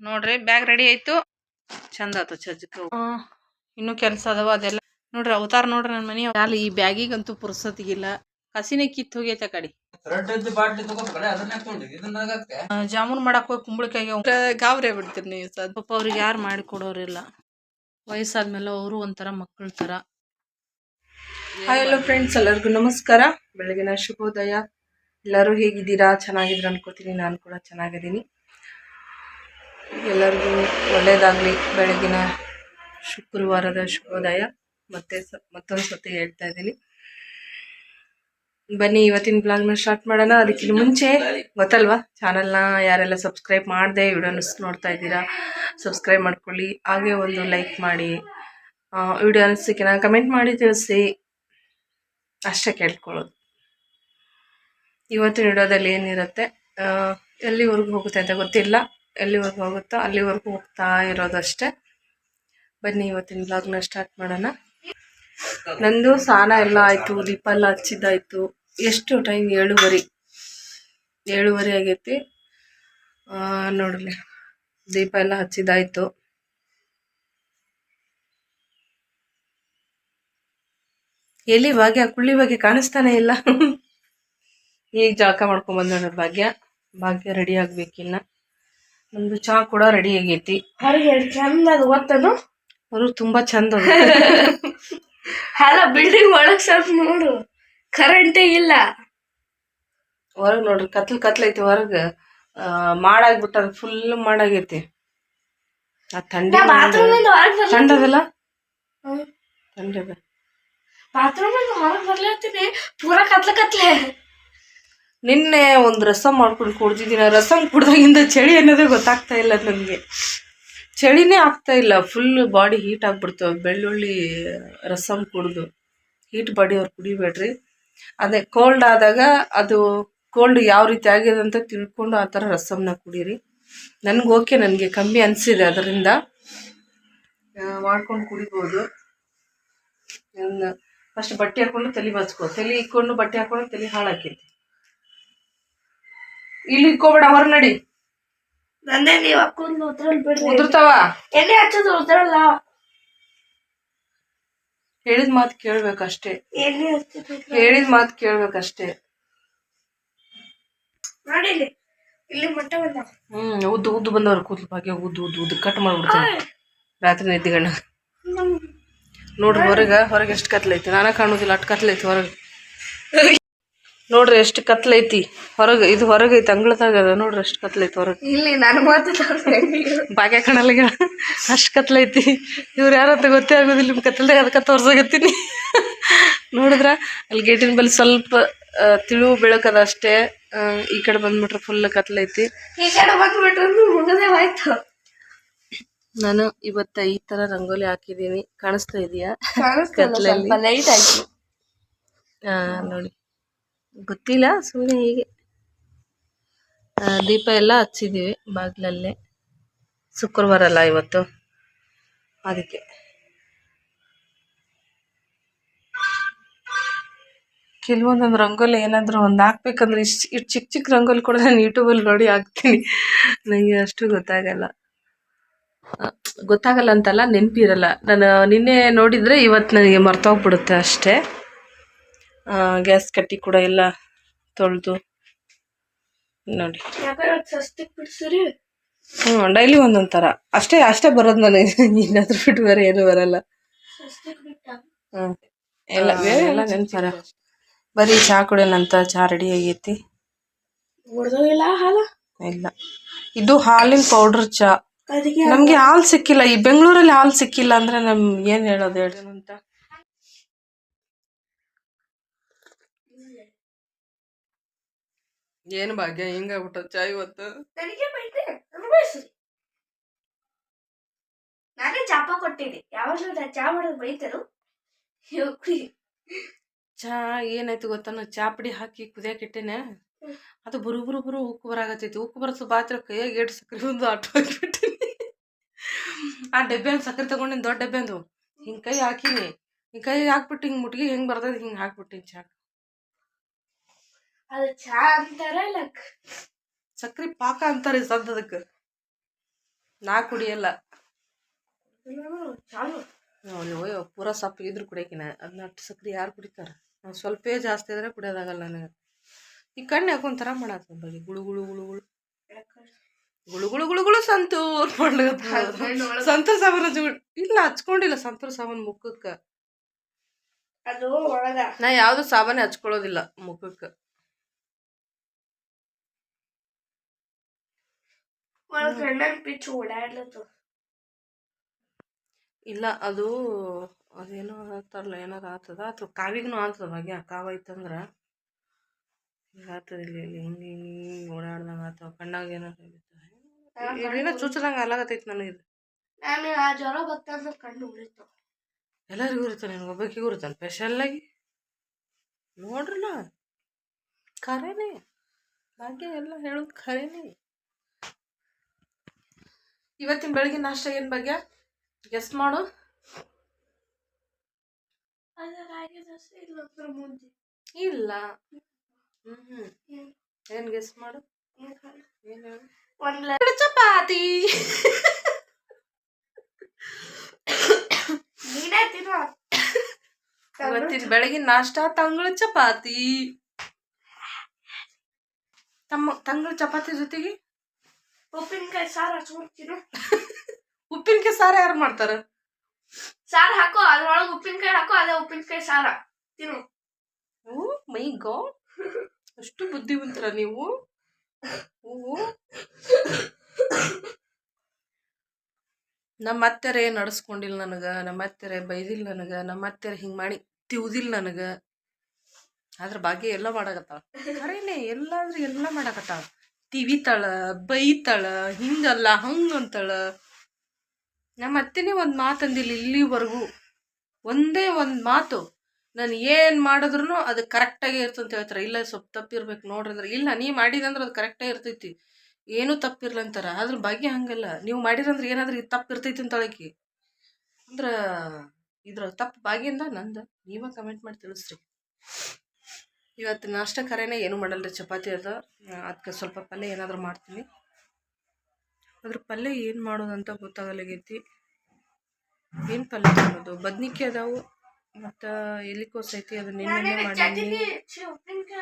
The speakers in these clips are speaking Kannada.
ನೋಡ್ರಿ ಬ್ಯಾಗ್ ರೆಡಿ ಆಯ್ತು. ಚಂದ ಆತು ಚಜ್ಜಕ ಇನ್ನು ಕೆಲಸ ಅದಾವ ಅದೆಲ್ಲ. ನೋಡ್ರಿ ಅವತಾರ ನೋಡ್ರಿ ನನ್ನ ಮನೆ. ಅಲ್ಲಿ ಈ ಬ್ಯಾಗಿಗಂತೂ ಪುರ್ಸತಿಗಿಲ್ಲ ಹಸಿನೇ ಕಿತ್ ಹೋಗೈತೆ ಕಡಿ. ಜಾಮೂನ್ ಮಾಡಕ್ ಹೋಗಿ ಕುಂಬಳಕಾಯಿ ಗಾಬರಿ ಬಿಡ್ತೀರಿ ನೀವು ಪಾಪ ಅವ್ರಿಗೆ ಯಾರು ಮಾಡಿ ಕೊಡೋರಿಲ್ಲ. ವಯಸ್ಸಾದ್ಮೇಲೆ ಅವರು ಒಂಥರ ಮಕ್ಕಳ ತರ. ಹಾಯ್ ಹಲೋ ಫ್ರೆಂಡ್ಸ್ ಎಲ್ಲರಿಗೂ ನಮಸ್ಕಾರ. ಬೆಳಗಿನ ಶುಭೋದಯ. ಎಲ್ಲರೂ ಹೇಗಿದ್ದೀರಾ? ಚೆನ್ನಾಗಿದ್ರ ಅನ್ಕೋತೀನಿ ನಾನು ಕೂಡ ಚೆನ್ನಾಗಿದ್ದೀನಿ. ಎಲ್ಲರಿಗೂ ಒಳ್ಳೆಯದಾಗಲಿ ಬೆಳಗಿನ ಶುಕ್ರವಾರದ ಶುಭೋದಯ. ಮತ್ತೆ ಸ, ಮತ್ತೊಂದು ಸತಿ ಹೇಳ್ತಾ ಇದ್ದೀನಿ. ಬನ್ನಿ, ಇವತ್ತಿನ ಬ್ಲಾಗ್ನ ಸ್ಟಾರ್ಟ್ ಮಾಡೋಣ. ಅದಕ್ಕಿಂತ ಮುಂಚೆ ಗೊತ್ತಲ್ವಾ? ಚಾನಲ್ನ ಯಾರೆಲ್ಲ ಸಬ್ಸ್ಕ್ರೈಬ್ ಮಾಡದೆ ವಿಡಿಯೋನ ನೋಡ್ತಾ ಇದ್ದೀರಾ ಸಬ್ಸ್ಕ್ರೈಬ್ ಮಾಡ್ಕೊಳ್ಳಿ. ಹಾಗೆ ಒಂದು ಲೈಕ್ ಮಾಡಿ. ವಿಡಿಯೋ ಅನಿಸಿಕೆನ ಕಮೆಂಟ್ ಮಾಡಿ ತಿಳಿಸಿ. ಅಷ್ಟೇ ಕೇಳ್ಕೊಳ್ಳೋದು. ಇವತ್ತಿನ ವಿಡಿಯೋದಲ್ಲಿ ಏನಿರುತ್ತೆ? ಎಲ್ಲಿವರೆಗೂ ಹೋಗುತ್ತೆ ಅಂತ ಗೊತ್ತಿಲ್ಲ. ಎಲ್ಲಿವರೆಗೂ ಹೋಗುತ್ತೋ ಅಲ್ಲಿವರೆಗೂ ಹೋಗ್ತಾ ಇರೋದಷ್ಟೇ. ಬನ್ನಿ ಇವತ್ತಿನ ಬ್ಲಾಗ್ನ ಸ್ಟಾರ್ಟ್ ಮಾಡೋಣ. ನಂದು ಸ್ನಾನ ಎಲ್ಲ ಆಯಿತು ದೀಪ ಎಲ್ಲ ಹಚ್ಚಿದ್ದಾಯಿತು. ಎಷ್ಟು ಟೈಮ್ ಏಳುವರಿ. ಏಳುವರಿ ಆಗೈತಿ. ಆ, ನೋಡ್ರಿ ದೀಪ ಎಲ್ಲ ಹಚ್ಚಿದ್ದಾಯಿತು. ಎಲ್ಲಿ ಭಾಗ್ಯ? ಕುಳ್ಳಿ ಬಗ್ಗೆ ಕಾಣಿಸ್ತಾನೆ ಇಲ್ಲ. ಈಗ ಜಳಕ ಮಾಡ್ಕೊಂಡ್ ಬಂದ ಭಾಗ್ಯ. ಭಾಗ್ಯ ರೆಡಿ ಆಗ್ಬೇಕಿನ್ನ. ನಮ್ದು ಚಹಾ ಕೂಡ ರೆಡಿ ಆಗೈತಿ. ಹೊರಗೆ ಎಷ್ಟು ಚಂದ ಅದು ಗೊತ್ತದು? ಅವರು ತುಂಬಾ ಚಂದ. ಅಲ್ಲ ಬಿಲ್ಡಿಂಗ್ ಒಳಗ್ ಸ್ವಲ್ಪ ನೋಡು. ಕರೆಂಟೇ ಇಲ್ಲ. ಹೊರಗ್ ನೋಡ್ರಿ ಕತ್ಲ್ ಕತ್ಲೈತಿ ಹೊರಗ. ಮಾಡಾಗ್ಬಿಟ್ಟದ ಫುಲ್ ಮಾಡಾಗೈತಿ. ಆ ಥಂಡಿ ಥಂಡದಲ್ಲ? ಥಂಡದ. ಬಾತ್ರೂಮ್ ಹೊರಗೆ ಬರ್ಲತ್ತೀನಿ. ಪೂರಾ ಕತ್ಲ ಕತ್ಲೆ. ನಿನ್ನೆ ಒಂದು ರಸಂ ಮಾಡ್ಕೊಂಡು ಕುಡ್ದಿದ್ದೀನಿ. ಆ ರಸಂ ಕುಡ್ದಾಗಿಂದ ಚಳಿ ಅನ್ನೋದೇ ಗೊತ್ತಾಗ್ತಾ ಇಲ್ಲ ನನಗೆ. ಚಳಿನೇ ಆಗ್ತಾ ಇಲ್ಲ. ಫುಲ್ ಬಾಡಿ ಹೀಟ್ ಆಗ್ಬಿಡ್ತು. ಬೆಳ್ಳುಳ್ಳಿ ರಸಂ ಕುಡ್ದು. ಹೀಟ್ ಬಾಡಿ ಅವ್ರು ಕುಡಿಬೇಡ್ರಿ. ಅದೇ ಕೋಲ್ಡ್ ಆದಾಗ ಅದು ಕೋಲ್ಡ್ ಯಾವ ರೀತಿ ಆಗಿದೆ ಅಂತ ತಿಳ್ಕೊಂಡು ಆ ಥರ ರಸಮ್ನ ಕುಡೀರಿ. ನನಗೆ ಓಕೆ ನನಗೆ ಕಮ್ಮಿ ಅನಿಸಿದೆ ಅದರಿಂದ. ಮಾಡ್ಕೊಂಡು ಕುಡಿಬೋದು. ಫಸ್ಟ್ ಬಟ್ಟೆ ಹಾಕೊಂಡು ತಲೆ ಬಚ್ಕೋ. ತಲೆ ಇಕ್ಕೊಂಡು ಬಟ್ಟೆ ಹಾಕೊಂಡು ತಲೆ ಹಾಳಾಕೈತಿ. ಇಲ್ಲಿ ಇಕ್ಕೋಬೇಡ ಹೊರ ನಡಿ ನಂದೇ ನೀವ್ ಬಿಡ್ರಿ. ಉದುರ್ತಾವ? ಎಣ್ಣೆ ಹಚ್ಚೋದು ಉದ್ರಲ್ಲ ಹೇಳಿದ ಮಾತು ಕೇಳ್ಬೇಕಷ್ಟೇ. ಎಣ್ಣೆ ಹಚ್ಚೋದು ಹೇಳಿದ ಮಾತು ಕೇಳ್ಬೇಕಷ್ಟೇ. ನೋಡಿಲಿ ಇಲ್ಲಿ ಮಟ್ಟ ಬಂದ. ಹ್ಮ್ ಉದ್ದು ಉದ್ದು ಬಂದವ್ರ ಕೂದಲು ಭಾಗ್ಯ ಉದ್ದು ಉದ್ದು ಉದ್ದು ಕಟ್ ಮಾಡ್ಬಿಡ್ತೇನೆ ರಾತ್ರಿ ನಿದ್ದಿಗಣ್ಣ ನೋಡ್ರಿ ಹೊರಗೆ ಹೊರಗೆ ಎಷ್ಟು ಕತ್ಲೈತಿ? ನಾನ ಕಾಣೋದಿಲ್ಲ ಅಟ್ ಕತ್ಲೈತಿ ಹೊರಗೆ. ನೋಡ್ರಿ ಎಷ್ಟು ಕತ್ಲೈತಿ ಹೊರಗೆ ಇದು ಹೊರಗೈತಿ ಅಂಗಳದಾಗ ಅದ. ನೋಡ್ರಿ ಎಷ್ಟು ಕತ್ಲೈತಿ ಹೊರಗೆ. ಇಲ್ಲಿ ನನ್ ಮಾತು ಭಾಗ್ಯ ಕಾಣಲ್ಲ ಅಷ್ಟು ಕತ್ಲೈತಿ ಇವ್ರು ಯಾರಂತ ಗೊತ್ತೇ ಆಗೋದಿಲ್ಲ. ನಿಮ್ಮ ಕತ್ಲದಾಗ ಅದಕ್ಕೆ ತೋರ್ಸಾಗತ್ತೀನಿ ನೋಡಿದ್ರ? ಅಲ್ಲಿ ಗೇಟಿನ ಬಲ್ಲಿ ಸ್ವಲ್ಪ ತಿಳುವು ತಿಳು ಬೆಳಕದ ಅಷ್ಟೇ. ಈ ಕಡೆ ಬಂದ್ಬಿಟ್ರೆ ಫುಲ್ ಕತ್ಲೈತಿ ಈ ಕಡೆ ಬಂದ್ಬಿಟ್ರು ಮುಗದೇ ಹೋಯ್ತು. ನಾನು ಇವತ್ತ ಈ ತರ ರಂಗೋಲಿ ಹಾಕಿದೀನಿ ಕಾಣಿಸ್ತಾ ಇದೆಯಾ? ಕತ್ಲಲ್ಲಿ? ನೋಡಿ. ಗೊತ್ತಿಲ್ಲ ಸುಮ್ಮನೆ ಹೀಗೆ. ದೀಪ ಎಲ್ಲ ಹಚ್ಚಿದೀವಿ ಬಾಗ್ಲಲ್ಲೇ. ಶುಕ್ರವಾರ ಅಲ್ಲ ಇವತ್ತು. ಅದಕ್ಕೆ. ಕೆಲವೊಂದೊಂದು ರಂಗೋಲಿ ಏನಾದರೂ ಒಂದು ಹಾಕ್ಬೇಕಂದ್ರೆ ಇಷ್ಟು ಇಷ್ಟು ಚಿಕ್ಕ ಚಿಕ್ಕ ರಂಗೋಲಿ ಕೂಡ ನಾನು ಯೂಟ್ಯೂಬಲ್ಲಿ ನೋಡಿ ಹಾಕ್ತೀನಿ. ನನಗೆ ಅಷ್ಟು ಗೊತ್ತಾಗಲ್ಲ. ಗೊತ್ತಾಗಲ್ಲ ಅಂತಲ್ಲ ನೆನಪಿರಲ್ಲ. ನಾನು ನಿನ್ನೆ ನೋಡಿದರೆ ಇವತ್ತು ನನಗೆ ಮರ್ತೋಗ್ಬಿಡುತ್ತೆ ಅಷ್ಟೇ. ಗ್ಯಾಸ್ ಕಟ್ಟಿ ಕೂಡ ಎಲ್ಲ ತೊಳೆದು ನೋಡಿ. ಹ್ಞೂ ಡೈಲಿ ಒಂದೊಂದು ಥರ ಅಷ್ಟೇ ಅಷ್ಟೇ ಬರೋದು ನನಗೆ ಇನ್ನಾದ್ರೂ ಬಿಟ್ಟು ಬೇರೆ ಏನು ಬರಲ್ಲ. ಹ್ಞೂ ಎಲ್ಲ ಬೇರೆ ಎಲ್ಲ ನೆನಪರ. ಬರೀ ಚಹಾ ಕುಡಿಯೋಣಂತ ಚಹಾ ರೆಡಿ ಆಗೈತಿ. ಇಲ್ಲ. ಇದು ಹಾಲಿನ ಪೌಡರ್ ಚಾ. ನಮ್ಗೆ ಹಾಲು ಸಿಕ್ಕಿಲ್ಲ. ಈ ಬೆಂಗಳೂರಲ್ಲಿ ಹಾಲು ಸಿಕ್ಕಿಲ್ಲ ಅಂದ್ರೆ ನಮ್ ಏನ್ ಹೇಳೋದು ಹೇಳಿ ಅಂತ. ಏನು ಭಾಗ್ಯ ಹಿಂಗಾಗ್ಬಿಟ್ಟ ಚಾ ಇವತ್ತು? ನನಗೆ ಬೈತೆ ಅನುಭವಿಸ್ರಿ ನಾನೇ ಚಾಪ ಕೊಟ್ಟಿದ್ದೆ. ಯಾವಾಗಲೂ ನಾ ಚಾ ಮಾಡೋದು ಬೈತರು. ಚಾ ಏನಾಯ್ತು ಗೊತ್ತಾನು ಚಾಪಡಿ ಪುಡಿ ಹಾಕಿ ಕುದಿಯಕ್ಕೆ ಇಟ್ಟೇನೆ. ಅದು ಬರು ಬರು ಬರು ಉಕ್ಕು ಬರಾಗತ್ತೈತಿ ಉಕ್ಕು ಬರಸ ಬಾತ್ರ ಕೈಯಾಗ ಏಟ್ ಸಕ್ಕರೆ ಒಂದು ಆಟೋ ಹಾಕಿಬಿಟ್ಟಿನಿ ಆ ಡಬ್ಬೆ ಒಂದು ಸಕ್ಕರೆ ತಗೊಂಡಿನಿ ದೊಡ್ಡ ಡಬ್ಬೆ ಅಂದು ಹಿಂಗೆ ಕೈ ಹಾಕಿನಿ. ಹಿಂಗೆ ಕೈ ಹಾಕ್ಬಿಟ್ಟು ಹಿಂಗೆ ಮುಟ್ಗಿ ಹೆಂಗೆ ಬರ್ತದೆ ಹಿಂಗೆ ಹಾಕ್ಬಿಟ್ಟಿನಿ ಚಾ ಅದು ಚಾ ಅಂತಾರ ಲಕ್ ಸಕ್ರೆ ಪಾಕ ಅಂತಾರೆ ಸದ್ದದಕ್ಕೆ ನಾ ಕುಡಿಯಲ್ಲ. ಚಾಲು. ಅಯ್ಯೋ ಪೂರ ಸಪ್ಪಗಿದ್ರು ಕುಡಿಯಕಿನ ಅದನ್ನ ಅಷ್ಟು ಸಕ್ರೆ ಯಾರು ಕುಡಿತಾರ? ನಾವು ಸ್ವಲ್ಪೇ ಜಾಸ್ತಿ ಇದ್ರೆ ಕುಡಿಯೋದಾಗಲ್ಲ ನನಗೆ. ಈ ಕಣ್ಣು ಯಾಕೊಂಥರ ಮಾಡತ್ತ ಬಗ್ಗೆ ಗುಳು ಗುಳು ಗುಳು ಗುಳು. ಗುಳು ಗುಳು ಗುಳು ಗುಳು ಸಂತೂರ್ ಮಾಡ್ಲಿಕ್ಕೆ ಸಂತೂರ್ ಸಾಬೂನ್ ಹಚ್ಕೊಂಡ್ ಇಲ್ಲ ಹಚ್ಕೊಂಡಿಲ್ಲ ಸಂತೂರ್ ಸಾಬೂನ್ ಮುಖಕ್ಕೆ. ಅದು ನಾ ಯಾವ್ದು ಸಾಬಾನೆ ಹಚ್ಕೊಳ್ಳೋದಿಲ್ಲ ಮುಖಕ್ಕೆ. ಓಡಾಡ್ಲತ್ತು ಇಲ್ಲ ಅದು ಅದೇನೋ ಆಗ್ತಾರಲ್ಲ ಏನಾರ ಆಗ್ತದ ಅಥವಾ ಕಾವಿಗೂ ಆಗ್ತದ ಭಾಗ್ಯ ಕಾವ ಇತ್ತಂದ್ರ ಹಿಂಗೆ ಆಗ್ತದ ಇಲ್ಲಿ ಇಲ್ಲಿ ಹಿಂಗೆ ಹಿಂಗೆ ಓಡಾಡ್ದಂಗ ಆಗ್ತಾವ ಕಣ್ಣಾಗ ಏನಾರ ಚುಚ್ಚದಂಗ ಅಲಾಗತೈತಿ ನನಗೆ ಇದು ನಾನು ಆ ಜ್ವರ ಬರ್ತಂದ್ರೆ ಕಣ್ಣು ಉಳಿತು ಎಲ್ಲರಿಗೂ ಇರುತ್ತೆ ನಿನಗೆ ಒಬ್ಬಾಕಿಗೂ ಇರುತ್ತಾನೆ ಸ್ಪೆಷಲ್ಲಾಗಿ ನೋಡ್ರಲ್ಲ ಖರೇನೆ ಭಾಗ್ಯ ಎಲ್ಲ ಹೇಳೋದು ಖರೇನೆ ಇವತ್ತಿನ ಬೆಳಗ್ಗೆ ನಾಷ್ಟ ಏನ್ ಬಗ್ಗೆ ಗೆಸ್ಟ್ ಮಾಡು. ಇಲ್ಲ ಹ್ಮ್. ಏನ್ ಗೆಸ್ ಮಾಡು? ಚಪಾತಿ. ಇವತ್ತಿನ ಬೆಳಗಿನ ನಾಷ್ಟ ತಂಗಳು ಚಪಾತಿ. ತಮ್ಮ ತಂಗಳ ಚಪಾತಿ ಜೊತೆಗೆ ಉಪ್ಪಿನಕಾಯಿ ಸಾರು ಹಚ್ಕೊಂಡು ತಿನ್ನು ಉಪ್ಪಿನಕಾಯಿ ಸಾರು ಯಾರು ಮಾಡ್ತಾರ? ಸಾರು ಹಾಕೋ ಅದ್ರೊಳಗೆ ಉಪ್ಪಿನಕಾಯಿ ಹಾಕು ಅದೇ ಉಪ್ಪಿನಕಾಯಿ ಸಾರ. ತಿನ್ನು. Oh my god. ಅಷ್ಟು ಬುದ್ಧಿವಂತರ ನೀವು? ಓ. ನಮ್ಮ ಅತ್ತೆರೆ ನಡ್ಸ್ಕೊಂಡಿಲ್ಲ ನನಗೆ ನಮ್ಮ ಅತ್ತೆರೆ ಬೈದಿಲ್ಲ ನನಗೆ ನಮ್ಮ ಅತ್ತೆರೆ ಹಿಂಗೆ ಮಾಡಿ ತಿವ್ದಿಲ್ಲ ನನಗೆ. ಅದ್ರ ಭಾಗ್ಯ ಎಲ್ಲ ಮಾಡಾಕತ್ತಾಳ. ಖರೇನೆ ಎಲ್ಲಾದ್ರೂ ಎಲ್ಲ ಮಾಡಾಕತ್ತಾಳ. ತಿವಿತಾಳ ಬೈತಾಳ ಹಿಂಗಲ್ಲ, ಹಂಗಂತಾಳ. ನಮ್ಮ ಅತ್ತೆನೇ ಒಂದು ಮಾತಂದಿಲ್ಲ ಇಲ್ಲಿವರೆಗೂ. ಒಂದೇ ಒಂದು ಮಾತು. ನಾನು ಏನು ಮಾಡಿದ್ರು ಅದು ಕರೆಕ್ಟಾಗಿ ಇರ್ತಂತ ಹೇಳ್ತಾರೆ. ಇಲ್ಲ, ಸ್ವಲ್ಪ ತಪ್ಪಿರ್ಬೇಕು ನೋಡ್ರಿ ಅಂದ್ರೆ. ಇಲ್ಲ, ನೀ ಮಾಡಿದಂದ್ರೆ ಅದು ಕರೆಕ್ಟಾಗಿ ಇರ್ತೈತಿ. ಏನೂ ತಪ್ಪಿರ್ಲ ಅಂತಾರ. ಅದ್ರ ಬಗ್ಗೆ ಹಂಗಲ್ಲ. ನೀವು ಮಾಡಿರಂದ್ರೆ ಏನಾದ್ರೂ ಇದು ತಪ್ಪು ಇರ್ತೈತಿ ಅಂತ ಹೇಳಕಿ ಅಂದ್ರೆ ಇದ್ರ ತಪ್ಪು ಬಾಗಿಯಿಂದ ನಂದ. ನೀವ ಕಮೆಂಟ್ ಮಾಡಿ ತಿಳಿಸ್ರಿ. ಇವತ್ತು ನಾಷ್ಟ ಕರೆನೇ ಏನು ಮಾಡಲ್ಲ ರೀ ಚಪಾತಿ ಅದ. ಅದಕ್ಕೆ ಸ್ವಲ್ಪ ಪಲ್ಯ ಏನಾದರೂ ಮಾಡ್ತೀನಿ. ಅದ್ರ ಪಲ್ಯ ಏನು ಮಾಡೋದಂತ ಗೊತ್ತಾಗಲಾಗೈತಿ. ಏನು ಪಲ್ಯ ಮಾಡೋದು? ಬದ್ನಿಕಾಯಿ ಅದಾವು ಮತ್ತು ಎಲಿಕೋಸ್ ಐತಿ ಅದು ನಿನ್ನೆ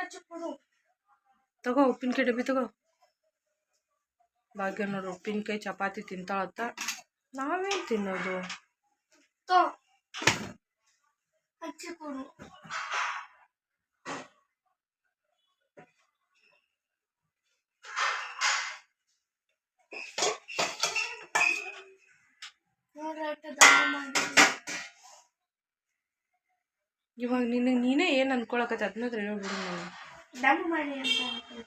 ಹಚ್ಚಿಕೊಡು ತಗೋ ಉಪ್ಪಿನಕಾಯಿ ಡಬ್ಬಿ ತಗೋ. ಭಾಗ್ಯ ನೋಡ್ರಿ ಉಪ್ಪಿನಕಾಯಿ ಚಪಾತಿ ತಿಂತಾಳತ್ತ ನಾವೇನು ತಿನ್ನೋದು? ಇವಾಗ ನಿನಗೆ ನೀನೇ ಏನು ಅನ್ಕೊಳಕತ್ತೆ? ಅದನ್ನ ಹೇಳ್ಬಿಡು ನಾನು. ಮಾಡಿ ಅಂತ ಅನ್ಕೊಂಡೆ.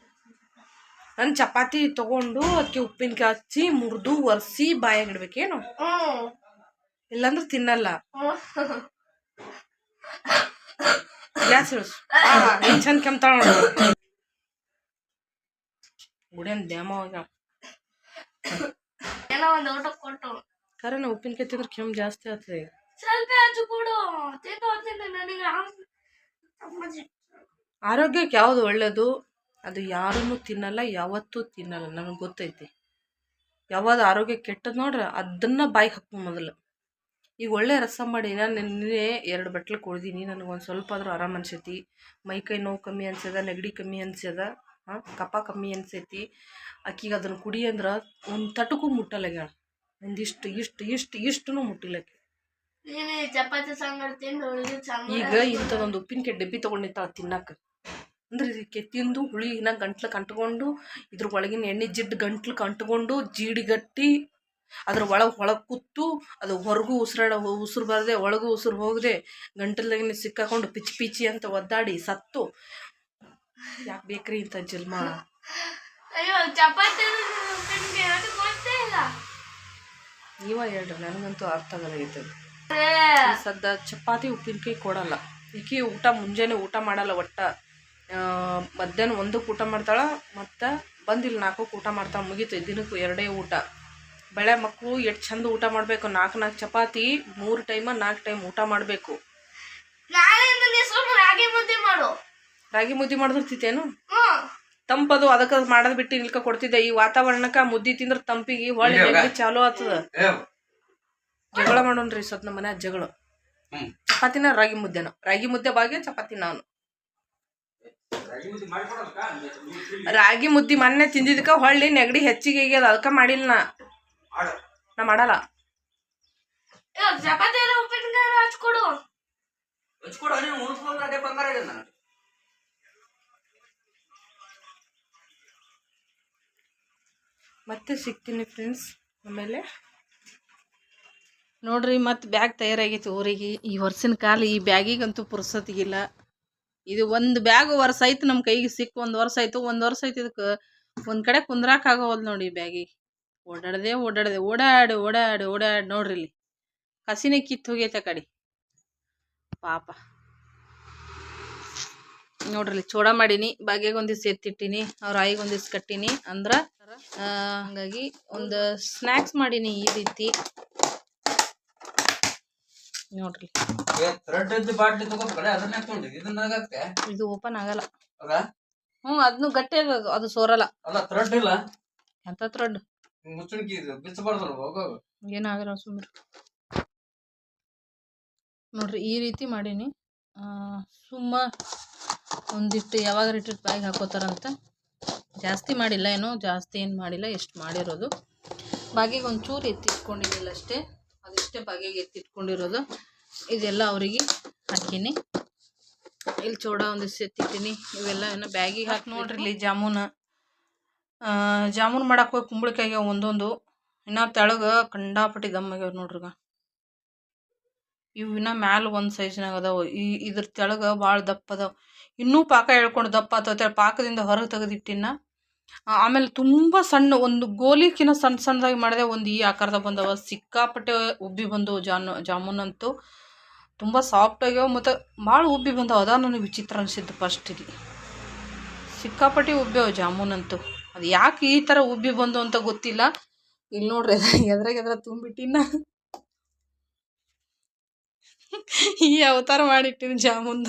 ನನ್ನ ಚಪಾತಿ ತಗೊಂಡು ಅದಕ್ಕೆ ಉಪ್ಪಿನಕಾಯಿ ಹಚ್ಚಿ ಮುರಿದು ಒರೆಸಿ ಬಾಯಾಗ ಇಡ್ಬೇಕೇನು ಹ್ಮ್ ಇಲ್ಲಾಂದ್ರೆ ತಿನ್ನಲ್ಲ. ಹ್ಮ್. ಗ್ಯಾಸ್ ಇಳಿಸು ಏನು ಚಂದ ಕೆಮ್ತಾಳ ನೋಡು. ಗುಡಿಯನ್ ದ್ಯಾಮ ಏನೋ ಒಂದು ಊಟ ಕೊಟ್ಟು. ಖರೆ ನಾ ಉಪ್ಪಿನಕಾಯಿ ತಿಂದ್ರೆ ಕೆಮ್ಮು ಜಾಸ್ತಿ ಆಗ್ತದೆ. ಆರೋಗ್ಯಕ್ಕೆ ಯಾವುದು ಒಳ್ಳೆಯದು ಅದು ಯಾರನ್ನು ತಿನ್ನಲ್ಲ, ಯಾವತ್ತೂ ತಿನ್ನಲ್ಲ, ನನಗೆ ಗೊತ್ತೈತಿ. ಯಾವಾಗ ಆರೋಗ್ಯ ಕೆಟ್ಟದ್ ನೋಡ್ರೆ ಅದನ್ನ ಬಾಯಿಗೆ ಹಾಕೋ ಮೊದಲು. ಈಗ ಒಳ್ಳೆ ರಸ ಮಾಡಿ, ನಾನು ನಿನ್ನೆ ಎರಡು ಬಟ್ಲು ಕುಡ್ದೀನಿ, ನನಗೆ ಒಂದು ಸ್ವಲ್ಪ ಆದ್ರೂ ಆರಾಮ ಅನ್ಸೈತಿ. ಮೈ ಕೈ ನೋವು ಕಮ್ಮಿ ಅನ್ಸ್ಯದ ನೆಗಡಿ ಕಮ್ಮಿ ಅನ್ಸ್ಯದ ಹಾಂ ಕಪ ಕಮ್ಮಿ ಅನ್ಸೈತಿ. ಆಕಿಗೆ ಅದನ್ನು ಕುಡಿ ಅಂದ್ರೆ ಒಂದು ತಟಕ್ಕೂ ಮುಟ್ಟಲ್ಲ ಒಂದಿಷ್ಟು, ಇಷ್ಟು ಇಷ್ಟು ಇಷ್ಟೂ ಮುಟ್ಟಿಲ್ಲ ಆಕಿ. ನೀನು ಈ ಚಪಾತಿ ಸಂಗಡ ತಿಂದು ಉಳಿದು ಸಂಗಡ ಈಗ ಇಂಥದೊಂದು ಉಪ್ಪಿನಕಾಯಿ ಡಬ್ಬಿ ತೊಗೊಂಡಿರ್ತಾವ ತಿನ್ನಕ್ಕೆ. ಅಂದ್ರೆ ಇದಕ್ಕೆ ತಿಂದು ಹುಳಿ ಇನ್ನ ಗಂಟ್ಲು ಕಂಟ್ಕೊಂಡು ಇದ್ರ ಒಳಗಿನ ಎಣ್ಣೆ ಜಿಡ್ಡು ಗಂಟ್ಲು ಕಂಟ್ಕೊಂಡು ಜೀಡಿಗಟ್ಟಿ ಅದ್ರ ಒಳಗೆ ಒಳಗೆ ಕುತ್ತು ಅದು ಹೊರಗೂ ಉಸಿರಾಡ ಉಸಿರು ಬರದೆ ಒಳಗೂ ಉಸಿರು ಹೋಗದೆ ಗಂಟಲ್ದಾಗಿನ ಸಿಕ್ಕಾಕೊಂಡು ಪಿಚಿ ಪಿಚಿ ಅಂತ ಒದ್ದಾಡಿ ಸತ್ತು. ಯಾಕೆ ಬೇಕ್ರಿ ಇಂಥ ಜಲ್ಮ? ಅಯ್ಯೋ ಚಪಾತಿ ನೀವ ಹೇಳ್ರಿ ನನಗಂತೂ ಅರ್ಥ ಆಗಲ್ಲ ಈ ಸದ್ದ ಚಪಾತಿ ಉಪ್ಪಿನಕಾಯಿ ಕೊಡಲ್ಲ. ಈಕಿ ಊಟ ಮುಂಜಾನೆ ಊಟ ಮಾಡಲ್ಲ ಒಟ್ಟ. ಮಧ್ಯಾಹ್ನ ಒಂದಕ್ಕೆ ಊಟ ಮಾಡ್ತಾಳ ಮತ್ತು ಬಂದಿಲ್ಲ ನಾಲ್ಕಕ್ಕೆ ಊಟ ಮಾಡ್ತಾಳೆ ಮುಗೀತು. ದಿನಕ್ಕೆ ಎರಡೇ ಊಟ. ಬೆಳೆ ಮಕ್ಕಳು ಎಷ್ಟು ಚಂದ ಊಟ ಮಾಡಬೇಕು. ನಾಲ್ಕು ನಾಲ್ಕು ಚಪಾತಿ ಮೂರು ಟೈಮ ನಾಲ್ಕು ಟೈಮ್ ಊಟ ಮಾಡಬೇಕು. ರಾಗಿ ಮುದ್ದೆ ಮಾಡು. ರಾಗಿ ಮುದ್ದೆ ಮಾಡಿದಿರ್ತಿತ್ತೇನು ಹ್ಮ್ ತಂಪದು ಅದಕ್ಕೆ ಮಾಡೋದ್ ಬಿಟ್ಟು ಇಲ್ಕ ಕೊಡ್ತಿದ್ದೆ. ಈ ವಾತಾವರಣಕ್ಕ ಮುದ್ದಿ ತಿಂದ್ರೆ ತಂಪಿಗೆ ಹೊಳ್ಳಿ ಚಾಲೂ ಆಗ್ತದ. ಏ ಜಗಳ ಮಾಡೋಣ್ರಿ ಸತ್ ನಮ್ಮ ಮನ್ಯಾಗ ಜಗಳ. ಚಪಾತಿನ ರಾಗಿ ಮುದ್ದೆನ. ರಾಗಿ ಮುದ್ದೆ ಭಾಗ್ಯ ಚಪಾತಿ ನಾನು. ರಾಗಿ ಮುದ್ದೆ ಮಾಡ್ಕೊಡಲ್ಕ? ರಾಗಿ ಮುದ್ದಿ ಮೊನ್ನೆ ತಿಂದಿದ್ಕ ಹೊಳ್ಳಿ ನೆಗಡಿ ಹೆಚ್ಚಿಗೆ ಆಗ್ಯದ ಅದಕ್ಕ ಮಾಡಿಲ್ಲ ನಾ. ನಾ ಮಾಡಲ್ಲ. ಮತ್ತೆ ಸಿಗ್ತೀನಿ ಫ್ರೆಂಡ್ಸ್ ಆಮೇಲೆ ನೋಡ್ರಿ, ಮತ್ತೆ ಬ್ಯಾಗ್ ತಯಾರಾಗೈತಿ ಊರಿಗೆ. ಈ ವರ್ಷಿನ ಕಾಲ ಈ ಬ್ಯಾಗಿಗಂತೂ ಪುರ್ಸತಿಗಿಲ್ಲ. ಇದು ಒಂದು ಬ್ಯಾಗ್ ವರ್ಷ ಆಯ್ತು ನಮ್ಮ ಕೈಗೆ ಸಿಕ್ಕು ಒಂದು ವರ್ಷ ಆಯ್ತು, ಒಂದು ವರ್ಷ ಆಯ್ತು ಇದಕ್ಕೆ ಒಂದು ಕಡೆ ಕುಂದ್ರಾಕ್ ಆಗೋವಲ್ ನೋಡಿ ಬ್ಯಾಗಿ. ಓಡಾಡದೆ ಓಡಾಡದೆ, ಓಡಾಡಿ ಓಡಾಡಿ ಓಡಾಡಿ ನೋಡ್ರಿ ಇಲ್ಲಿ. ಕಸಿನೇ ಕಿತ್ತು ಹೋಗೈತೆ ಕಡೆ. ಪಾಪ. ನೋಡ್ರಿ ಚೋಡ ಮಾಡೀನಿ, ಬಾಗ್ಯಾಗ ಒಂದಿವ್ಸ ಎತ್ತಿಟ್ಟಿನಿ, ಅವ್ರ ಒಂದಿವ್ಸ ಕಟ್ಟೀನಿ ಅಂದ್ರ ಹಂಗಾಗಿ ಒಂದು ಸ್ನ್ಯಾಕ್ಸ್ ಮಾಡೀನಿ ಈ ರೀತಿ. ನೋಡ್ರಿ. ಬಾಟ್ಲಿ ತಗೋಬೇಕಲ್ಲ ಅದನ್ನ? ಇದನ್ನ? ಇದು ಓಪನ್ ಆಗಲ್ಲ. ಹ್ಮ್ ಹ್ಞೂ ಅದನ್ನು ಗಟ್ಟಿ ಅದು ಅದು ಸೋರಲ್ಲ. ಅಲ್ಲ ಥ್ರೆಡ್ ಇಲ್ಲ? ಎಂತ ಥ್ರೆಡ್ ಮುಚ್ಚಣಿಕೆ ಇದು ಏನಾಗಲ್ಲ ಸುಮ್ರಿ ನೋಡ್ರಿ ಈ ರೀತಿ ಮಾಡೀನಿ. ಸುಮ್ಮ ಒಂದಿಟ್ಟು ಯಾವಾಗ ಇಟ್ಟಿಟ್ಟು ಬ್ಯಾಗ್ ಹಾಕೋತಾರಂತ. ಜಾಸ್ತಿ ಮಾಡಿಲ್ಲ ಏನೋ ಜಾಸ್ತಿ ಏನು ಮಾಡಿಲ್ಲ ಎಷ್ಟು ಮಾಡಿರೋದು. ಬಾಗಿಗೆ ಒಂಚೂರು ಎತ್ತಿಟ್ಕೊಂಡಿದ್ದಿಲ್ಲ ಅಷ್ಟೇ. ಅದಿಷ್ಟೇ ಬಗೆಗೆ ಎತ್ತಿಟ್ಕೊಂಡಿರೋದು. ಇದೆಲ್ಲ ಅವರಿಗೆ ಹಾಕೀನಿ. ಇಲ್ಲಿ ಚೂಡ ಒಂದಿಷ್ಟು ಎತ್ತಿಟ್ಟಿನಿ. ಇವೆಲ್ಲ ಏನೋ ಬ್ಯಾಗಿಗೆ ಹಾಕಿ ನೋಡ್ರಿ ಇಲ್ಲಿ ಜಾಮೂನ. ಜಾಮೂನ್ ಮಾಡಕ್ಕೆ ಹೋಗಿ ಕುಂಬಳಕಾಯಿಗೆ ಒಂದೊಂದು. ಇನ್ನ ತೆಳಗ ಕಂಡಾಪಟ್ಟಿ ದಮ್ ಆಗ್ಯಾವ ನೋಡ್ರಿಗ ಇವು ಇನ್ನ ಮ್ಯಾಲ ಒಂದು ಸೈಜ್ನಾಗ ಅದಾವ. ಈ ಇದ್ರ ತೆಳಗ ಭಾಳ ದಪ್ಪ ಅದಾವ. ಇನ್ನೂ ಪಾಕ ಹೇಳ್ಕೊಂಡು ದಪ್ಪ ಆತವ. ಪಾಕದಿಂದ ಹೊರಗೆ ತೆಗೆದಿಟ್ಟಿನ ಆಮೇಲೆ ತುಂಬ ಸಣ್ಣ ಒಂದು ಗೋಲಿಕಿನ ಸಣ್ಣ ಸಣ್ಣದಾಗಿ ಮಾಡಿದೆ ಒಂದು ಈ ಆಕಾರದ ಬಂದವ. ಸಿಕ್ಕಾಪಟ್ಟೆ ಉಬ್ಬಿ ಬಂದವು ಜಾನು ಜಾಮೂನ್ ಅಂತೂ ತುಂಬ ಸಾಫ್ಟ್ ಆಗ್ಯಾವ ಮತ್ತು ಭಾಳ ಉಬ್ಬಿ ಬಂದವು. ಅದ ನನಗೆ ವಿಚಿತ್ರ ಅನಿಸಿದ್ದು ಫಸ್ಟ್ ಇದು ಸಿಕ್ಕಾಪಟ್ಟೆ ಉಬ್ಬ್ಯಾವ ಜಾಮೂನ್ ಅಂತೂ ಅದು ಯಾಕೆ ಈ ಥರ ಉಬ್ಬಿ ಬಂದು ಅಂತ ಗೊತ್ತಿಲ್ಲ. ಇಲ್ಲಿ ನೋಡ್ರಿ ಎದ್ರಾಗ ಎದ್ರ ತುಂಬಿಟ್ಟಿನ ಈ ಅವತಾರ ಮಾಡಿಟ್ಟಿನಿ ಜಾಮೂನ್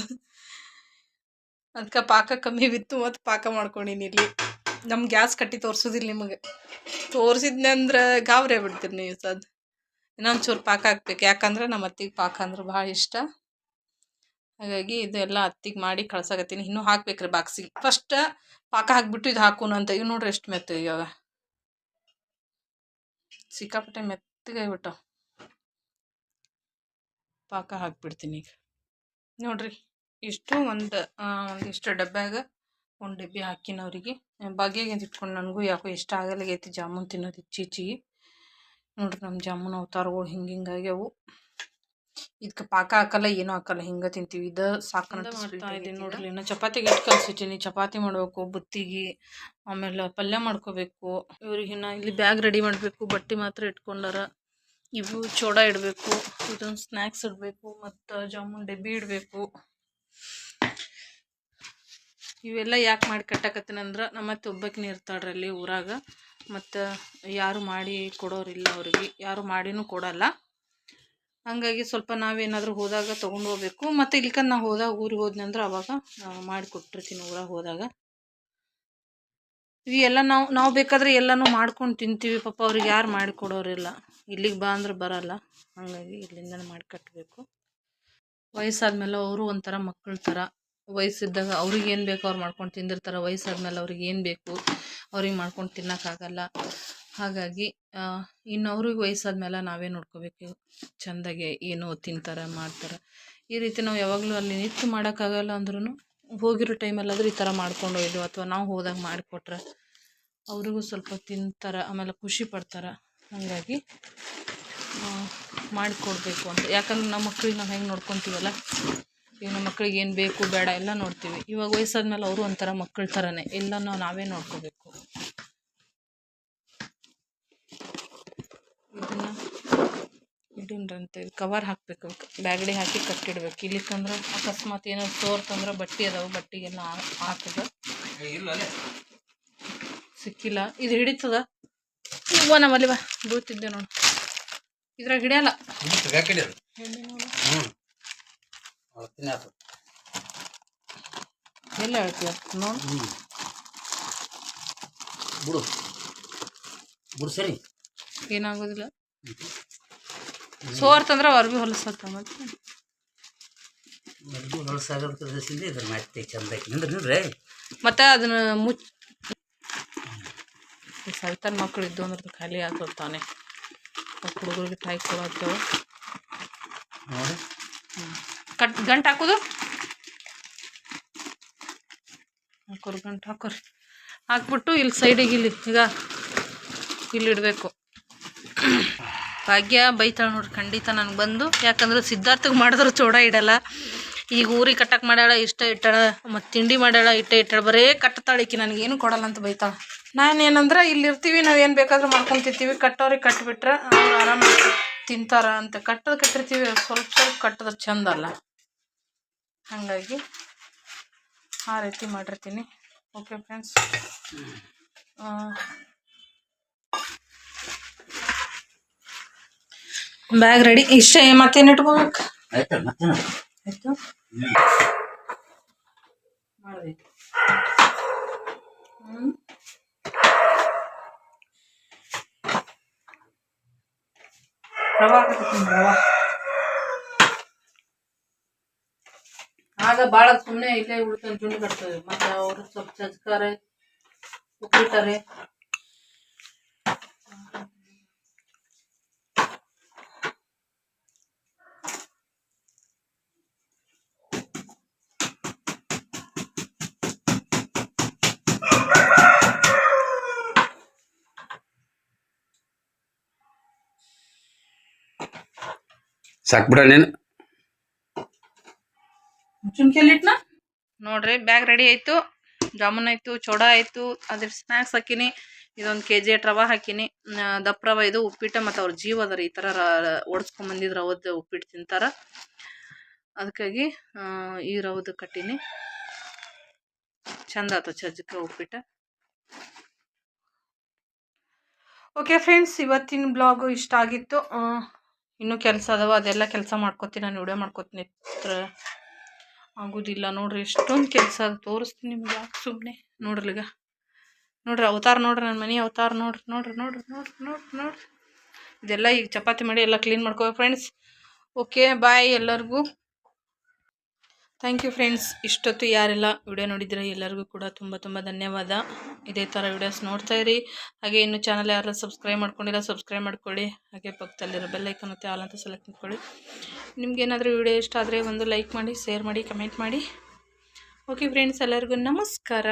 ಅದಕ್ಕೆ ಪಾಕ ಕಮ್ಮಿ ಬಿತ್ತು ಮತ್ತು ಪಾಕ ಮಾಡ್ಕೊಂಡಿನಿ ಇಲ್ಲಿ. ನಮ್ಮ ಗ್ಯಾಸ್ ಕಟ್ಟಿ ತೋರ್ಸೋದಿಲ್ಲ ನಿಮಗೆ. ತೋರಿಸಿದ್ನೆ ಅಂದ್ರೆ ಗಾಬರಿ ಬಿಡ್ತೀರಿ ನೀವು ಸದ್. ಇನ್ನೊಂದು ಚೂರು ಪಾಕ ಹಾಕ್ಬೇಕು. ಯಾಕಂದ್ರೆ ನಮ್ಮ ಅತ್ತಿಗೆ ಪಾಕ ಅಂದ್ರೆ ಭಾಳ ಇಷ್ಟ. ಹಾಗಾಗಿ ಇದೆಲ್ಲ ಅತ್ತಿಗೆ ಮಾಡಿ ಕಳ್ಸಾಕತ್ತೀನಿ. ಇನ್ನೂ ಹಾಕ್ಬೇಕ್ರಿ ಬಾಕ್ಸಿಗೆ. ಫಸ್ಟ್ ಪಾಕ ಹಾಕ್ಬಿಟ್ಟು ಇದು ಹಾಕೋಣ ಅಂತ. ಇವ್ ನೋಡ್ರಿ ಎಷ್ಟು ಮೆತ್ತಗೆ ಇವಾಗ ಸಿಕ್ಕಾಪಟ್ಟೆ ಮೆತ್ತಗೆ ಆಗ್ಬಿಟ್ಟಾವ. ಪಾಕ ಹಾಕ್ಬಿಡ್ತೀನಿ ಈಗ. ನೋಡ್ರಿ, ಇಷ್ಟು ಒಂದು ಒಂದಿಷ್ಟು ಡಬ್ಬ್ಯಾಗ ಒಂದು ಡಬ್ಬಿ ಹಾಕಿನ ಅವರಿಗೆ ಬಾಗಿಗೆ ಇಟ್ಕೊಂಡು ನನಗೂ ಯಾಕೋ ಇಷ್ಟ ಆಗಲಾಗೈತಿ ಜಾಮೂನ್ ತಿನ್ನೋದು ಇಚ್ಚೀಚಿಗೆ ನೋಡ್ರಿ ನಮ್ಮ ಜಾಮೂನ್ ಅವತಾರಗಳು ಹಿಂಗೆ ಹಿಂಗೆ ಆಗ್ಯಾವು. ಇದಕ್ಕೆ ಪಾಕ ಹಾಕಲ್ಲ ಏನೂ ಹಾಕಲ್ಲ ಹಿಂಗೆ ತಿಂತೀವಿ. ಇದು ಸಾಕಂತ ಮಾಡ್ತಾ ಇದ್ದೀನಿ ನೋಡ್ರಿ. ಇನ್ನು ಚಪಾತಿಗೆ ಇಟ್ಟು ಕಲ್ಸಿಟ್ಟಿನಿ. ಚಪಾತಿ ಮಾಡಬೇಕು ಬುತ್ತಿಗೆ ಆಮೇಲೆ ಪಲ್ಯ ಮಾಡ್ಕೋಬೇಕು. ಇವ್ರಿಗೆ ಇನ್ನು ಇಲ್ಲಿ ಬ್ಯಾಗ್ ರೆಡಿ ಮಾಡಬೇಕು ಬಟ್ಟೆ ಮಾತ್ರ ಇಟ್ಕೊಂಡಾರ. ಇವು ಚೋಡ ಇಡಬೇಕು ಇದೊಂದು ಸ್ನ್ಯಾಕ್ಸ್ ಇಡಬೇಕು ಮತ್ತು ಜಾಮೂನ್ ಡಬ್ಬಿ ಇಡಬೇಕು. ಇವೆಲ್ಲ ಯಾಕೆ ಮಾಡಿ ಕಟ್ಟಕತ್ತೀನಂದ್ರೆ ನಮ್ಮ ಒಬ್ಬಾಕಿನ ಇರ್ತಾಳ್ರಿ ಅಲ್ಲಿ ಊರಾಗ. ಮತ್ತು ಯಾರು ಮಾಡಿ ಕೊಡೋರಿಲ್ಲ ಅವ್ರಿಗೆ. ಯಾರು ಮಾಡಿನೂ ಕೊಡಲ್ಲ. ಹಂಗಾಗಿ ಸ್ವಲ್ಪ ನಾವೇನಾದರೂ ಹೋದಾಗ ತೊಗೊಂಡು ಹೋಗ್ಬೇಕು. ಮತ್ತು ಇಲ್ಕ ನಾ ಹೋದಾಗ ಊರಿಗೆ ಹೋದ್ನಂದ್ರೆ ಅವಾಗ ಮಾಡಿ ಕೊಟ್ಟಿರ್ತೀನಿ ಊರಾಗ ಹೋದಾಗ. ಇವೆಲ್ಲ ನಾವು ನಾವು ಬೇಕಾದ್ರೆ ಎಲ್ಲನೂ ಮಾಡ್ಕೊಂಡು ತಿಂತೀವಿ. ಪಾಪ ಅವ್ರಿಗೆ ಯಾರು ಮಾಡಿ ಕೊಡೋರಿಲ್ಲ ಇಲ್ಲಿಗೆ ಬಾ ಅಂದ್ರೆ ಬರಲ್ಲ. ಹಾಗಾಗಿ ಇಲ್ಲಿಂದ ಮಾಡಿ ಕಟ್ಟಬೇಕು ವಯಸ್ಸಾದ್ಮೇಲೆ ಅವರು ಒಂಥರ ಮಕ್ಕಳ ಥರ ವಯಸ್ಸಿದ್ದಾಗ ಅವ್ರಿಗೆ ಏನು ಬೇಕೋ ಅವ್ರು ಮಾಡ್ಕೊಂಡು ತಿಂದಿರ್ತಾರೆ. ವಯಸ್ಸಾದ್ಮೇಲೆ ಅವ್ರಿಗೆ ಏನು ಬೇಕು ಅವ್ರಿಗೆ ಮಾಡ್ಕೊಂಡು ತಿನ್ನೋಕ್ಕಾಗಲ್ಲ ಹಾಗಾಗಿ ಇನ್ನು ಅವ್ರಿಗೆ ವಯಸ್ಸಾದ್ಮೇಲೆ ನಾವೇ ನೋಡ್ಕೋಬೇಕು. ಚೆಂದಾಗೆ ಏನು ತಿಂತಾರೆ, ಮಾಡ್ತಾರೆ. ಈ ರೀತಿ ನಾವು ಯಾವಾಗಲೂ ಅಲ್ಲಿ ನಿಂತು ಮಾಡೋಕ್ಕಾಗಲ್ಲ ಅಂದ್ರೂ ಹೋಗಿರೋ ಟೈಮಲ್ಲಾದ್ರೂ ಈ ಥರ ಮಾಡ್ಕೊಂಡು ಹೋಯ್ದು ಅಥವಾ ನಾವು ಹೋದಾಗ ಮಾಡಿಕೊಟ್ರೆ ಅವ್ರಿಗೂ ಸ್ವಲ್ಪ ತಿಂತಾರೆ, ಆಮೇಲೆ ಖುಷಿ ಪಡ್ತಾರೆ. ಹಾಗಾಗಿ ಮಾಡಿಕೊಡ್ಬೇಕು ಅಂತ. ಯಾಕಂದ್ರೆ ನಮ್ಮ ಮಕ್ಳಿಗೆ ನಾವು ಹೆಂಗೆ ನೋಡ್ಕೊತೀವಲ್ಲ? ಈಗ ನಮ್ಮ ಮಕ್ಳಿಗೆ ಏನು ಬೇಕು ಬೇಡ ಎಲ್ಲ ನೋಡ್ತೀವಿ. ಇವಾಗ ವಯಸ್ಸಾದ್ಮೇಲೆ ಅವರು ಒಂಥರ ಮಕ್ಕಳ ಥರನೇ ಎಲ್ಲನೂ ನಾವೇ ನೋಡ್ಕೋಬೇಕು. ಇದನ್ನ ಇಡೀನ್ರಂತೆ ಕವರ್ ಹಾಕಬೇಕು ಬ್ಯಾಗಡಿ ಹಾಕಿ ಕಟ್ಟಿಡ್ಬೇಕು. ಇಲ್ಲಿಕಂದ್ರೆ ಅಕಸ್ಮಾತ್ ಏನಾದ್ರು ತೋರ್ತಂದ್ರೆ ಬಟ್ಟೆ ಅದಾವೆ. ಬಟ್ಟೆಗೆಲ್ಲ ಹಾಕದ. ಸಿಕ್ಕಿಲ್ಲ. ಇದು ಹಿಡಿತದ? ಹೂವ ನಮ್ಮಲ್ಲಿ ಬಾ. ಬೀಳ್ತಿದ್ದೆ ನೋಡಿ. ಇದ್ರಾಗ ಹಿಡಿಯಲ್ಲ. ಅವತ್ತಿನ ಆತು. ಎಲ್ಲ ಹೇಳ್ತೀಯ ನೋಡಿ ಹ್ಮ್. ಬಿಡು. ಬಿಡು ಸರಿ. ಏನಾಗೋದಿಲ್ಲ. ಸೋರ್ತಂದ್ರೆ ಅವ್ರ ಭೀ ಹೊಲಸತ್ತ ಮತ್ತೆ. ಮದ್ದು ಹೊಲಸಾಗೋದಕ್ಕೆ ದಸಿಂದ ಇದ್ರ ಮತ್ತೆ ಚಂದ ನಿಂದ್ರೆ ನಿಂದ್ರೆ. ಮತ್ತೆ ಅದನ್ನ ಮುಚ್ ಸಲ್ತನ್ ಸೈತಾನ್ ಮಕ್ಳು ಇದ್ದು ಅಂದ್ರೆ ಖಾಲಿ ಆಗ್ತದೆ ತಾನೆ ಹುಡುಗರಿಗೆ ತಾಯಿ ಕೊಡತ್ತೇವೆ ನೋಡಿ. ಕಟ್ ಗಂಟು ಹಾಕೋದು? ಹಾಕೋರು, ಗಂಟು ಹಾಕೋರಿ. ಹಾಕ್ಬಿಟ್ಟು ಇಲ್ಲಿ ಸೈಡಿಗೆ ಇಲ್ಲಿ, ಈಗ ಇಲ್ಲಿ ಇಡಬೇಕು. ಭಾಗ್ಯ ಬೈತಾಳೆ ನೋಡ್ರಿ, ಖಂಡಿತ ನನಗೆ ಬಂದು. ಯಾಕಂದ್ರೆ ಸಿದ್ಧಾರ್ಥಗೆ ಮಾಡಿದ್ರೆ ಚೋಡ ಇಡಲ್ಲ. ಈಗ ಊರಿಗೆ ಕಟ್ಟಕ್ಕೆ ಮಾಡ್ಯಾಳ, ಇಷ್ಟ ಇಟ್ಟಾಳ, ಮತ್ತು ತಿಂಡಿ ಮಾಡ್ಯಾಳ, ಇಟ್ಟ ಇಟ್ಟಾಳ, ಬರೇ ಕಟ್ತಾಳೆ ಈಕಿ ನನಗೇನು ಕೊಡಲ್ಲ ಅಂತ ಬೈತಾಳೆ. ನಾನು ಏನಂದ್ರೆ ಇಲ್ಲಿ ಇರ್ತೀವಿ, ನಾವು ಏನು ಬೇಕಾದ್ರೂ ಮಾಡ್ಕೊತಿರ್ತೀವಿ ಕಟ್ಟೋರಿಗೆ ಕಟ್ಟಿಬಿಟ್ರೆ ಅವ್ರು ಆರಾಮಾಗಿ ತಿಂತಾರ ಅಂತ. ಕಟ್ಟೋದು ಕಟ್ಟಿರ್ತೀವಿ, ಸ್ವಲ್ಪ ಸ್ವಲ್ಪ ಕಟ್ಟಿದ್ರೆ ಚಂದ ಅಲ್ಲ. ಹಾಗಾಗಿ ಆ ರೀತಿ ಮಾಡಿರ್ತೀನಿ. ಓಕೆ ಫ್ರೆಂಡ್ಸ್ ಬ್ಯಾಗ್ ರೆಡಿ ಇಷ್ಟೇ ಮತ್ತೇನು ಇಟ್ಕೋಬೇಕು? ಆಯಿತು ಮಾಡಿದೆ ಹ್ಞೂ ರವಾ ಹಾಕತ್ತೀನಿ ರವಾ. ಆಗ ಭಾಳ ಸುಮ್ಮನೆ ಇಲ್ಲೇ ಉಳ್ಕೊಂಡು ಜುಂಡು ಕಟ್ತದೆ. ಮತ್ತೆ ಅವರು ಸ್ವಲ್ಪ ಚಚ್ಕಾರೆ ಉಪ್ಪಿಟ್ಟಾರೆ. ಸಾಕ್ಬಿಡ ಚುಮ್ಕೆಲಿಟ್ನ ನೋಡ್ರಿ, ಬ್ಯಾಗ್ ರೆಡಿ ಆಯ್ತು, ಜಾಮೂನ್ ಆಯ್ತು, ಚೋಡ ಆಯ್ತು, ಅದ್ರ ಸ್ನ್ಯಾಕ್ಸ್ ಹಾಕಿನಿ, ಇದೊಂದು ಕೆ ಜಿ ರವಾ ಹಾಕಿನಿ ದಪ್ಪ ರವೆ ಇದು ಉಪ್ಪಿಟ್ಟು ಮತ್ತು ಅವ್ರ ಜೀವ ಅದಾರ, ಈ ಥರ ಓಡಿಸ್ಕೊಂಡ್ ಬಂದಿದ್ರು ರವದ ಉಪ್ಪಿಟ್ಟು ತಿಂತಾರ. ಅದಕ್ಕಾಗಿ ಈ ರವದ ಕಟ್ಟಿನಿ. ಚಂದ ಆತು ಚಜ್ಜಕ ಉಪ್ಪಿಟ್ಟ. ಓಕೆ ಫ್ರೆಂಡ್ಸ್, ಇವತ್ತಿನ ಬ್ಲಾಗು ಇಷ್ಟ ಆಗಿತ್ತು. ಇನ್ನೂ ಕೆಲಸ ಅದಾವ, ಅದೆಲ್ಲ ಕೆಲಸ ಮಾಡ್ಕೊತೀನಿ, ನಾನು ವಿಡಿಯೋ ಮಾಡ್ಕೊತೀನಿ ಆಗೋದಿಲ್ಲ ನೋಡ್ರಿ, ಎಷ್ಟೊಂದು ಕೆಲಸ ತೋರಿಸ್ತೀನಿ ನಿಮ್ಗೆ ಯಾಕೆ ಸುಮ್ಮನೆ ಈಗ. ನೋಡ್ರಿ, ಅವತಾರ ನೋಡ್ರಿ ನನ್ನ ಮನೆ, ಅವತಾರ ನೋಡ್ರಿ ನೋಡ್ರಿ ನೋಡ್ರಿ ನೋಡ್ರಿ ನೋಡ್ರಿ ನೋಡ್ರಿ. ಇದೆಲ್ಲ ಈಗ ಚಪಾತಿ ಮಾಡಿ ಎಲ್ಲ ಕ್ಲೀನ್ ಮಾಡ್ಕೋ ಫ್ರೆಂಡ್ಸ್ ಓಕೆ ಬಾಯ್ ಎಲ್ಲರಿಗೂ. ಥ್ಯಾಂಕ್ ಯು ಫ್ರೆಂಡ್ಸ್ ಇಷ್ಟೊತ್ತು ಯಾರೆಲ್ಲ ವಿಡಿಯೋ ನೋಡಿದರೆ ಎಲ್ಲರಿಗೂ ಕೂಡ ತುಂಬ ತುಂಬ ಧನ್ಯವಾದ. ಇದೇ ಥರ ವಿಡಿಯೋಸ್ ನೋಡ್ತಾ ಇರಿ. ಹಾಗೆ ಇನ್ನು ಚಾನಲ್ ಯಾರು ಸಬ್ಸ್ಕ್ರೈಬ್ ಮಾಡ್ಕೊಂಡಿಲ್ಲ ಸಬ್ಸ್ಕ್ರೈಬ್ ಮಾಡ್ಕೊಳ್ಳಿ. ಹಾಗೆ ಪಕ್ಕದಲ್ಲಿರೋ ಬೆಲ್ಲೈಕನ್ ಮತ್ತು ಆಲ್ ಅಂತ ಸೆಲೆಕ್ಟ್ ಮಾಡ್ಕೊಳ್ಳಿ. ನಿಮಗೇನಾದರೂ ವಿಡಿಯೋ ಇಷ್ಟ ಆದರೆ ಒಂದು ಲೈಕ್ ಮಾಡಿ ಶೇರ್ ಮಾಡಿ ಕಮೆಂಟ್ ಮಾಡಿ. ಓಕೆ ಫ್ರೆಂಡ್ಸ್ ಎಲ್ಲರಿಗೂ ನಮಸ್ಕಾರ.